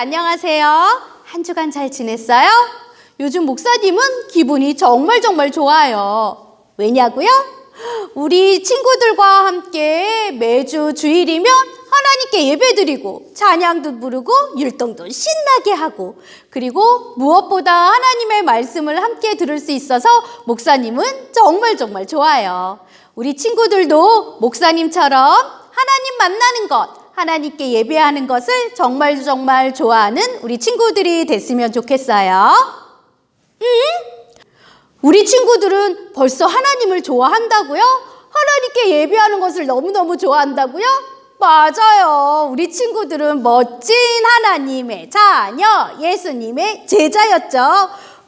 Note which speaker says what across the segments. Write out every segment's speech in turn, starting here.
Speaker 1: 안녕하세요. 한 주간 잘 지냈어요? 요즘 목사님은 기분이 정말 정말 좋아요. 왜냐고요? 우리 친구들과 함께 매주 주일이면 하나님께 예배드리고 찬양도 부르고 율동도 신나게 하고 그리고 무엇보다 하나님의 말씀을 함께 들을 수 있어서 목사님은 정말 정말 좋아요. 우리 친구들도 목사님처럼 하나님 만나는 것, 하나님께 예배하는 것을 정말 정말 좋아하는 우리 친구들이 됐으면 좋겠어요. 음? 우리 친구들은 벌써 하나님을 좋아한다고요? 하나님께 예배하는 것을 너무너무 좋아한다고요? 맞아요. 우리 친구들은 멋진 하나님의 자녀, 예수님의 제자였죠.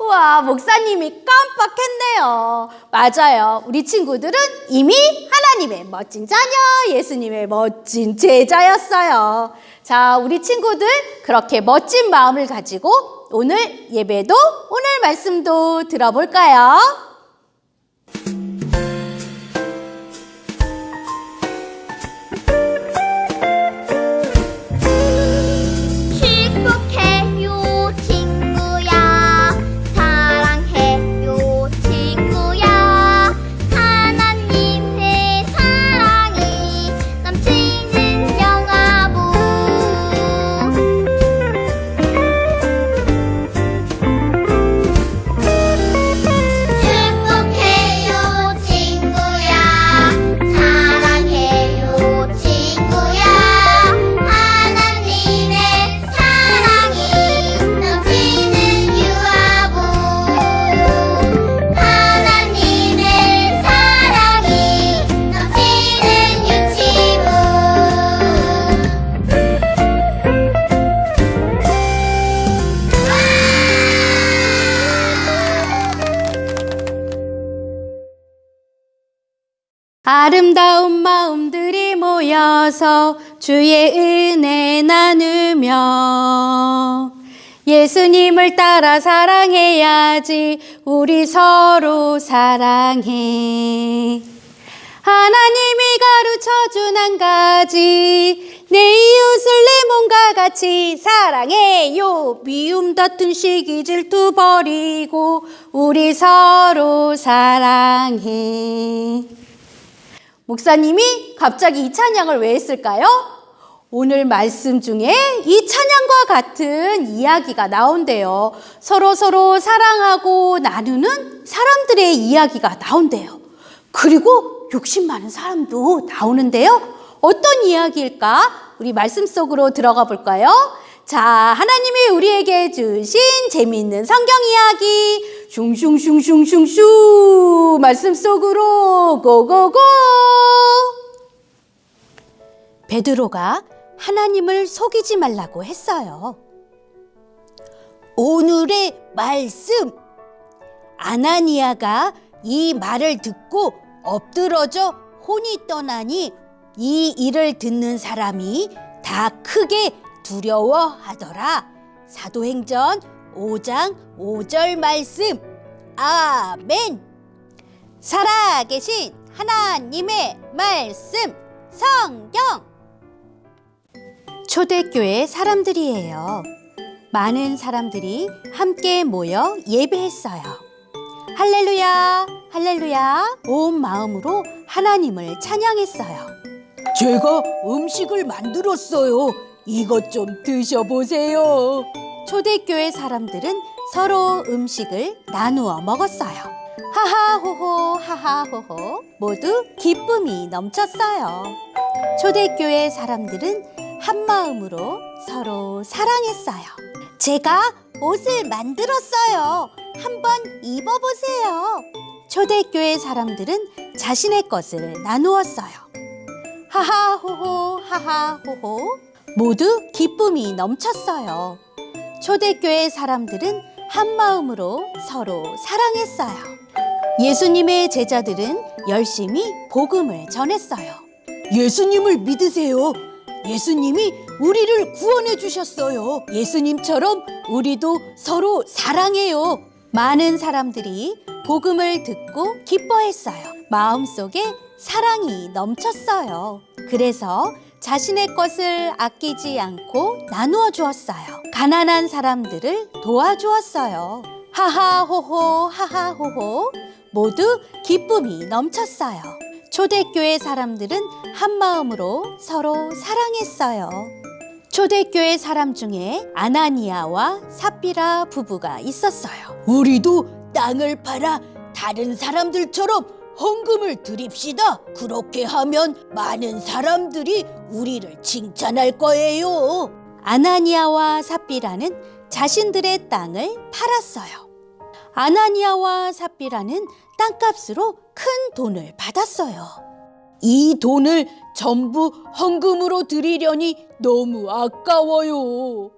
Speaker 1: 우와, 목사님이 깜빡했네요. 맞아요. 우리 친구들은 이미 하나님의 멋진 자녀, 예수님의 멋진 제자였어요. 자, 우리 친구들 그렇게 멋진 마음을 가지고 오늘 예배도 오늘 말씀도 들어볼까요? 아름다운 마음들이 모여서 주의 은혜 나누며 예수님을 따라 사랑해야지 우리 서로 사랑해. 하나님이 가르쳐준 한 가지 내 이웃을 내 몸과 같이 사랑해요. 미움 다툰 시기 질투 버리고 우리 서로 사랑해 목사님이 갑자기 이 찬양을 왜 했을까요? 오늘 말씀 중에 이 찬양과 같은 이야기가 나온대요. 서로 서로 사랑하고 나누는 사람들의 이야기가 나온대요. 그리고 욕심 많은 사람도 나오는데요. 어떤 이야기일까? 우리 말씀 속으로 들어가 볼까요? 자, 하나님이 우리에게 주신 재미있는 성경 이야기. 슝슝슝슝슝슝 말씀 속으로 고고고. 베드로가 하나님을 속이지 말라고 했어요. 오늘의 말씀. 아나니아가 이 말을 듣고 엎드러져 혼이 떠나니 이 일을 듣는 사람이 다 크게 두려워하더라. 사도행전 5장 5절 말씀. 아멘. 살아계신 하나님의 말씀 성경. 초대교회 사람들이에요. 많은 사람들이 함께 모여 예배했어요. 할렐루야, 할렐루야, 온 마음으로 하나님을 찬양했어요. 제가 음식을 만들었어요. 이것 좀 드셔보세요. 초대교회 사람들은 서로 음식을 나누어 먹었어요. 하하호호, 하하호호, 모두 기쁨이 넘쳤어요. 초대교회 사람들은 한 마음으로 서로 사랑했어요. 제가 옷을 만들었어요. 한번 입어보세요. 초대교회 사람들은 자신의 것을 나누었어요. 하하호호, 하하호호. 모두 기쁨이 넘쳤어요. 초대교회 사람들은 한 마음으로 서로 사랑했어요. 예수님의 제자들은 열심히 복음을 전했어요. 예수님을 믿으세요. 예수님이 우리를 구원해 주셨어요. 예수님처럼 우리도 서로 사랑해요. 많은 사람들이 복음을 듣고 기뻐했어요. 마음속에 사랑이 넘쳤어요. 그래서 자신의 것을 아끼지 않고 나누어 주었어요. 가난한 사람들을 도와주었어요. 하하호호 하하호호 모두 기쁨이 넘쳤어요. 초대교회 사람들은 한 마음으로 서로 사랑했어요. 초대교회 사람 중에 아나니아와 삽비라 부부가 있었어요.
Speaker 2: 우리도 땅을 팔아 다른 사람들처럼 헌금을 드립시다. 그렇게 하면 많은 사람들이 우리를 칭찬할 거예요.
Speaker 1: 아나니아와 삽비라는 자신들의 땅을 팔았어요. 아나니아와 삽비라는 땅값으로 큰 돈을 받았어요.
Speaker 2: 이 돈을 전부 헌금으로 드리려니 너무 아까워요.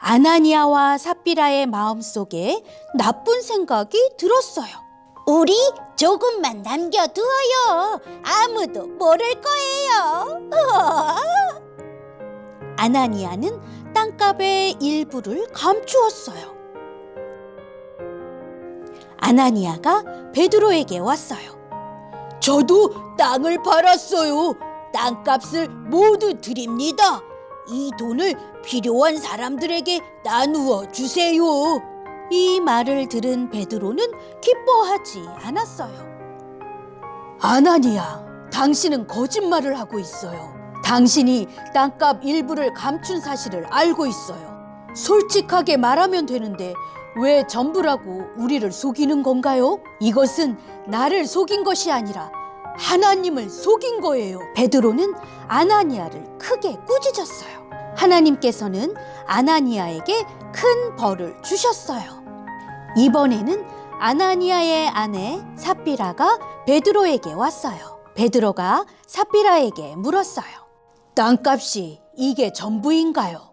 Speaker 1: 아나니아와 삽비라의 마음속에 나쁜 생각이 들었어요.
Speaker 2: 우리 조금만 남겨두어요. 아무도 모를 거예요.
Speaker 1: 아나니아는 땅값의 일부를 감추었어요. 아나니아가 베드로에게 왔어요.
Speaker 2: 저도 땅을 팔았어요. 땅값을 모두 드립니다. 이 돈을 필요한 사람들에게 나누어 주세요.
Speaker 1: 이 말을 들은 베드로는 기뻐하지 않았어요.
Speaker 2: 아나니아, 당신은 거짓말을 하고 있어요. 당신이 땅값 일부를 감춘 사실을 알고 있어요. 솔직하게 말하면 되는데 왜 전부라고 우리를 속이는 건가요? 이것은 나를 속인 것이 아니라 하나님을 속인 거예요.
Speaker 1: 베드로는 아나니아를 크게 꾸짖었어요. 하나님께서는 아나니아에게 큰 벌을 주셨어요. 이번에는 아나니아의 아내 삽비라가 베드로에게 왔어요. 베드로가 삽비라에게 물었어요.
Speaker 2: 땅값이 이게 전부인가요?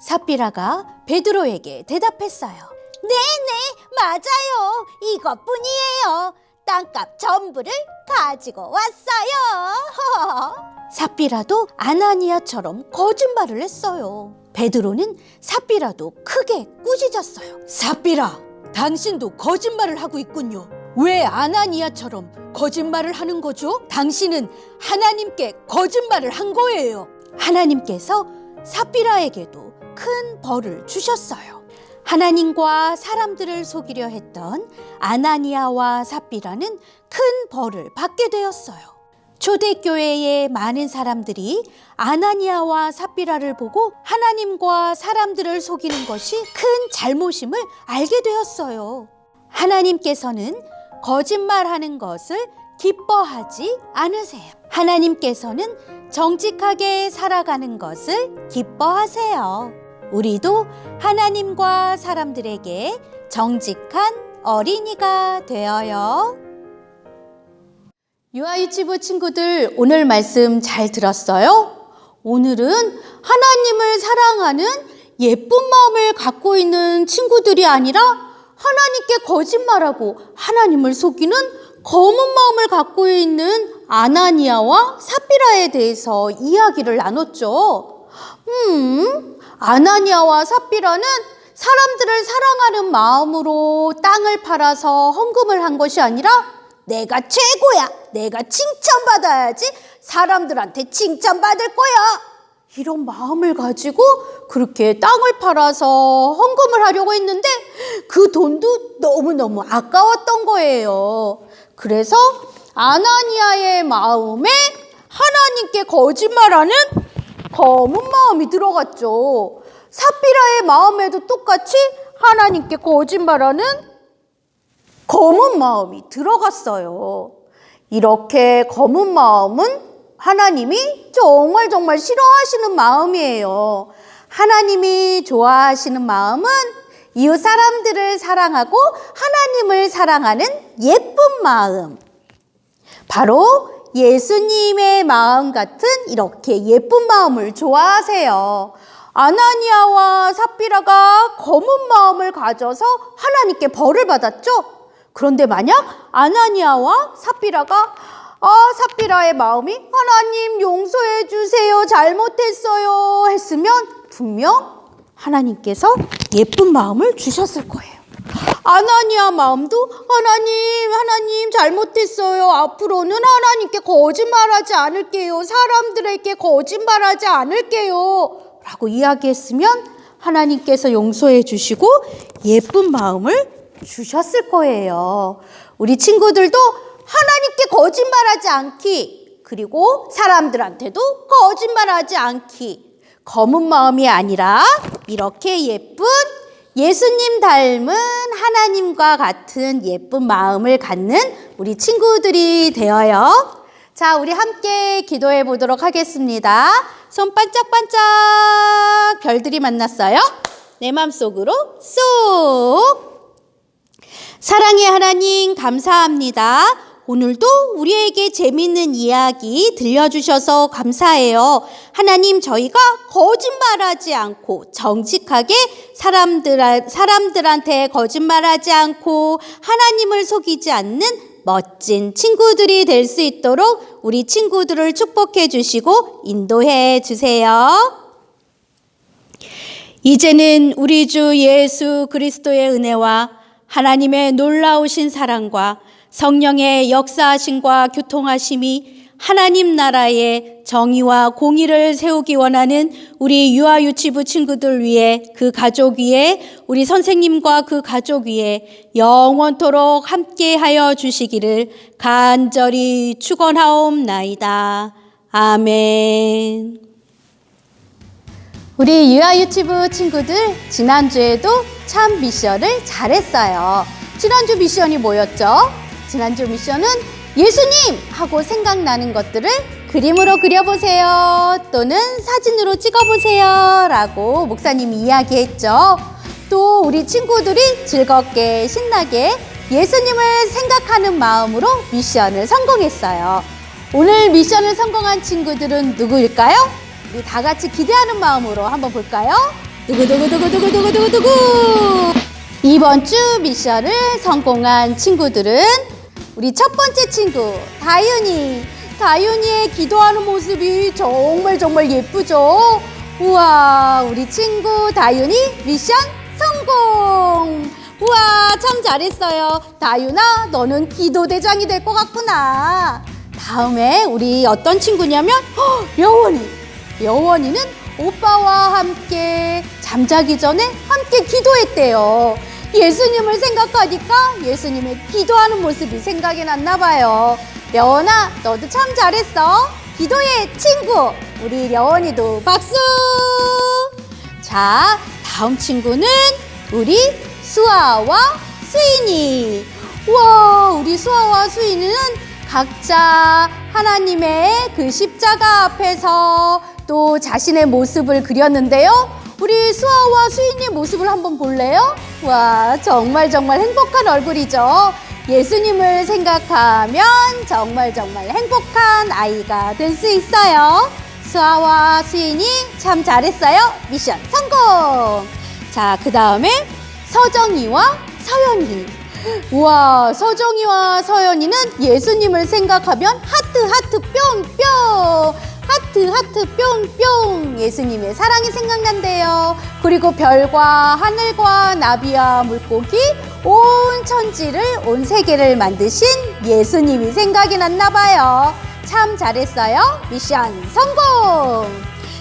Speaker 1: 삽비라가 베드로에게 대답했어요.
Speaker 3: 네네 맞아요 이것뿐이에요 땅값 전부를 가지고 왔어요
Speaker 1: 삽비라도 아나니아처럼 거짓말을 했어요. 베드로는 삽비라도 크게 꾸짖었어요.
Speaker 2: 사비라, 당신도 거짓말을 하고 있군요. 왜 아나니아처럼 거짓말을 하는 거죠? 당신은 하나님께 거짓말을 한 거예요.
Speaker 1: 하나님께서 삽비라에게도 큰 벌을 주셨어요. 하나님과 사람들을 속이려 했던 아나니아와 삽비라는 큰 벌을 받게 되었어요. 초대교회의 많은 사람들이 아나니아와 삽비라를 보고 하나님과 사람들을 속이는 것이 큰 잘못임을 알게 되었어요. 하나님께서는 거짓말하는 것을 기뻐하지 않으세요. 하나님께서는 정직하게 살아가는 것을 기뻐하세요. 우리도 하나님과 사람들에게 정직한 어린이가 되어요. 유아유치부 친구들 오늘 말씀 잘 들었어요? 오늘은 하나님을 사랑하는 예쁜 마음을 갖고 있는 친구들이 아니라 하나님께 거짓말하고 하나님을 속이는 검은 마음을 갖고 있는 아나니아와 사피라에 대해서 이야기를 나눴죠. 음, 아나니아와 사피라는 사람들을 사랑하는 마음으로 땅을 팔아서 헌금을 한 것이 아니라 내가 최고야. 내가 칭찬받아야지. 사람들한테 칭찬받을 거야. 이런 마음을 가지고 그렇게 땅을 팔아서 헌금을 하려고 했는데 그 돈도 너무너무 아까웠던 거예요. 그래서 아나니아의 마음에 하나님께 거짓말하는 검은 마음이 들어갔죠. 사피라의 마음에도 똑같이 하나님께 거짓말하는 검은 마음이 들어갔어요. 이렇게 검은 마음은 하나님이 정말 정말 싫어하시는 마음이에요. 하나님이 좋아하시는 마음은 이웃 사람들을 사랑하고 하나님을 사랑하는 예쁜 마음. 바로 예수님의 마음 같은 이렇게 예쁜 마음을 좋아하세요. 아나니아와 삽비라가 검은 마음을 가져서 하나님께 벌을 받았죠. 그런데 만약 아나니아와 삽비라가 아, 삽비라의 마음이 하나님 용서해 주세요. 잘못했어요. 했으면 분명 하나님께서 예쁜 마음을 주셨을 거예요. 아나니아 마음도 하나님, 하나님 잘못했어요. 앞으로는 하나님께 거짓말하지 않을게요. 사람들에게 거짓말하지 않을게요. 라고 이야기했으면 하나님께서 용서해 주시고 예쁜 마음을 주셨을 거예요. 우리 친구들도 하나님께 거짓말하지 않기, 그리고 사람들한테도 거짓말하지 않기. 검은 마음이 아니라 이렇게 예쁜 예수님 닮은 하나님과 같은 예쁜 마음을 갖는 우리 친구들이 되어요. 자, 우리 함께 기도해 보도록 하겠습니다. 손 반짝반짝 별들이 만났어요. 내 맘속으로 쏙. 사랑의 하나님 감사합니다. 오늘도 우리에게 재밌는 이야기 들려주셔서 감사해요. 하나님, 저희가 거짓말하지 않고 정직하게 사람들, 사람들한테 거짓말하지 않고 하나님을 속이지 않는 멋진 친구들이 될 수 있도록 우리 친구들을 축복해 주시고 인도해 주세요. 이제는 우리 주 예수 그리스도의 은혜와 하나님의 놀라우신 사랑과 성령의 역사하심과 교통하심이 하나님 나라의 정의와 공의를 세우기 원하는 우리 유아유치부 친구들 위해 그 가족 위에 우리 선생님과 그 가족 위에 영원토록 함께하여 주시기를 간절히 축원하옵나이다. 아멘. 우리 유아 유튜브 친구들 지난주에도 참 미션을 잘했어요. 지난주 미션이 뭐였죠? 지난주 미션은 예수님 하고 생각나는 것들을 그림으로 그려보세요. 또는 사진으로 찍어보세요. 라고 목사님이 이야기했죠. 또 우리 친구들이 즐겁게 신나게 예수님을 생각하는 마음으로 미션을 성공했어요. 오늘 미션을 성공한 친구들은 누구일까요? 우리 다 같이 기대하는 마음으로 한번 볼까요? 두구두구두구두구두구두구 이번 주 미션을 성공한 친구들은 우리 첫 번째 친구 다윤이. 다윤이의 기도하는 모습이 정말 정말 예쁘죠? 우와 우리 친구 다윤이 미션 성공! 우와 참 잘했어요. 다윤아 너는 기도 대장이 될 것 같구나. 다음에 우리 어떤 친구냐면 헉, 여원이 여원이는 오빠와 함께 잠자기 전에 함께 기도했대요. 예수님을 생각하니까 예수님의 기도하는 모습이 생각이 났나 봐요. 여원아, 너도 참 잘했어. 기도의 친구, 우리 여원이도 박수! 자, 다음 친구는 우리 수아와 수인이. 와, 우리 수아와 수인이는 각자 하나님의 그 십자가 앞에서 또 자신의 모습을 그렸는데요. 우리 수아와 수인의 모습을 한번 볼래요? 와, 정말 정말 행복한 얼굴이죠. 예수님을 생각하면 정말 정말 행복한 아이가 될 수 있어요. 수아와 수인이 참 잘했어요. 미션 성공! 자, 그 다음에 서정이와 서연이. 우와, 서정이와 서연이는 예수님을 생각하면 하트, 하트, 뿅, 뿅. 하트, 하트, 뿅, 뿅. 예수님의 사랑이 생각난대요. 그리고 별과 하늘과 나비와 물고기, 온 천지를, 온 세계를 만드신 예수님이 생각이 났나 봐요. 참 잘했어요. 미션 성공!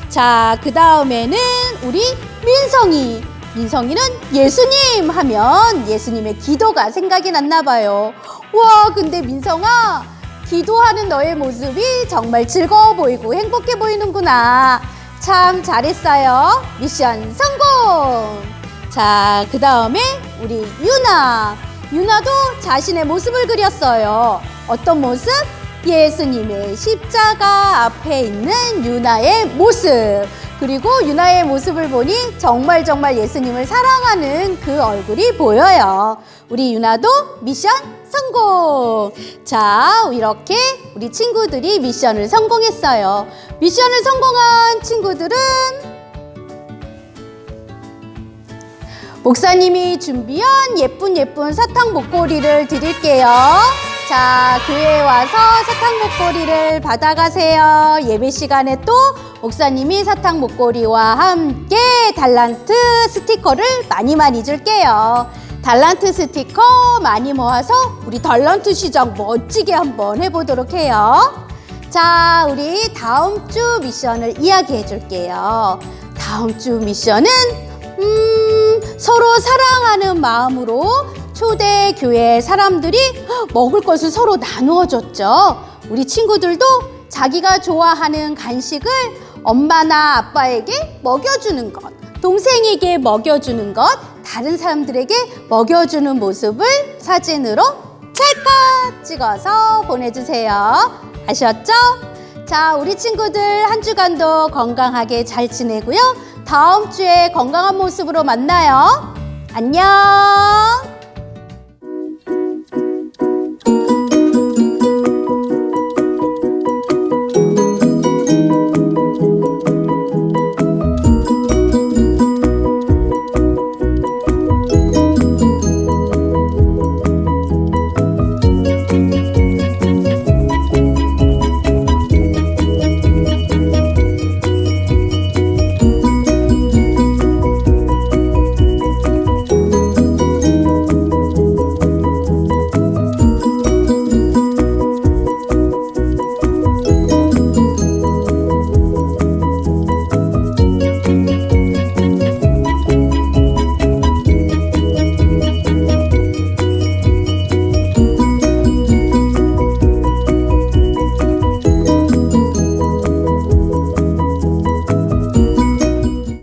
Speaker 1: 자, 그 다음에는 우리 민성이. 민성이는 예수님 하면 예수님의 기도가 생각이 났나 봐요. 와, 근데 민성아, 기도하는 너의 모습이 정말 즐거워 보이고 행복해 보이는구나. 참 잘했어요. 미션 성공! 자, 그 다음에 우리 유나. 유나도 자신의 모습을 그렸어요. 어떤 모습? 예수님의 십자가 앞에 있는 유나의 모습. 그리고 유나의 모습을 보니 정말 정말 예수님을 사랑하는 그 얼굴이 보여요. 우리 유나도 미션 성공! 자, 이렇게 우리 친구들이 미션을 성공했어요. 미션을 성공한 친구들은 목사님이 준비한 예쁜 예쁜 사탕 목걸이를 드릴게요. 자, 교회에 와서 사탕 목걸이를 받아가세요. 예배 시간에 또 목사님이 사탕 목걸이와 함께 달란트 스티커를 많이 많이 줄게요. 달란트 스티커 많이 모아서 우리 달란트 시장 멋지게 한번 해보도록 해요. 자, 우리 다음 주 미션을 이야기해 줄게요. 다음 주 미션은, 음, 서로 사랑하는 마음으로 초대 교회 사람들이 먹을 것을 서로 나누어 줬죠. 우리 친구들도 자기가 좋아하는 간식을 엄마나 아빠에게 먹여주는 것, 동생에게 먹여주는 것, 다른 사람들에게 먹여주는 모습을 사진으로 찰칵 찍어서 보내주세요. 아셨죠? 자, 우리 친구들 한 주간도 건강하게 잘 지내고요. 다음 주에 건강한 모습으로 만나요. 안녕!